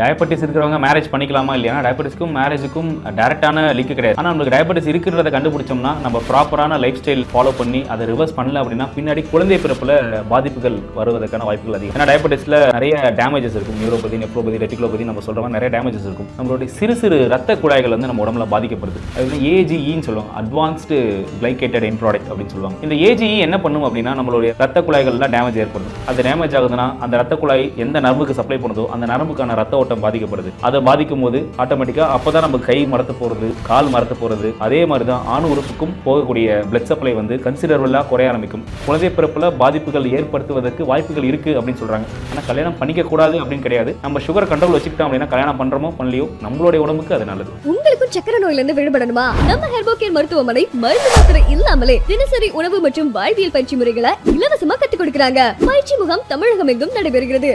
Diabetes இருக்கிறவங்க marriage பண்ணிக்கலாமா இல்லையா? டயபெட்டிஸ்க்கும் மேரேஜுக்கும் டேரக்டான லிங்க் கிடையாது. ஆனால் நம்மளுக்கு டயபெட்டிஸ் இருக்கிறத கண்டுபிடிச்சோம்னா நம்ம ப்ராப்பரான லைஃப் ஸ்டைல் ஃபாலோ பண்ணி அதை ரிவர்ஸ் பண்ணல அப்படின்னா பின்னாடி குழந்தை பிறப்பில் பாதிப்புகள் வருவதற்கான வாய்ப்புகள் அதிகம். ஏன்னா டயபெட்டிஸில் நிறைய டேமேஜஸ் இருக்கும். நியூரோபதி நெப்ரோபதி ரெட்டிகுலோபதி நம்ம சொல்கிற மாதிரி நிறைய டேமேஜஸ் இருக்கும். நம்மளுடைய சிறு சிறு ரத்த குழாய்கள் வந்து நம்ம உடம்புல பாதிக்கப்படுது. அது வந்து ஏஜிஇன்னு சொல்லுவாங்க. அட்வான்ஸ்டு கிளைகேட்டட் இன் ப்ராடக்ட் அப்படின்னு சொல்லுவாங்க. இந்த ஏஜிஇ என்ன பண்ணும் அப்படின்னா நம்மளுடைய ரத்த குழாய்கள்லாம் டேமேஜ் ஏற்படுது. அது டேமேஜ் ஆகுதுன்னா அந்த ரத்த குழாய் எந்த நரம்புக்கு சப்ளை பண்ணுதோ அந்த நரம்புக்கான ரத்த ஓட்டம் பாதிக்கப்படுது. அதை பாதிக்கும் போது ஆட்டோமேட்டிக்காக அப்போ தான் நம்ம கை மரத்து போகிறது கால் மரத்து போகிறது அதே மாதிரி தான் ஆண் உறுப்புக்கும் போகக்கூடிய பிளட் சப்ளை வந்து கன்சிடர்வெல்லாம் குறைய ஆரம்பிக்கும். குழந்தை பிறப்பில் பாதிப்புகள் ஏற்படுத்துவதற்கு வாய்ப்புகள் இருக்குது அப்படின்னு சொல்கிறாங்க ஆனால் கல்யாணம் பண்ணிக்க கூடாது அப்படின்னு கிடையாது. நம்ம சுகர் கண்ட்ரோல் வச்சுக்கிட்டோம் அப்படின்னா கல்யாணம் பண்ணுறோமோ பண்ணலையோ நம்மளுடைய உடம்புக்கு அது நல்லது. உங்களுக்கும் சக்கரை நோயில இருந்து விடுபடணுமா? நம்ம ஹெர்போகேர் மருத்துவமனை மருந்து மாத்திரை இல்லாமலே தினசரி உணவு மற்றும் வாழ்வியல் பயிற்சி முறைகளை இலவசமா கத்துக் கொடுக்கிறாங்க. பயிற்சி முகாம் தமிழகம் எங்கும் நடைபெறுகிறது.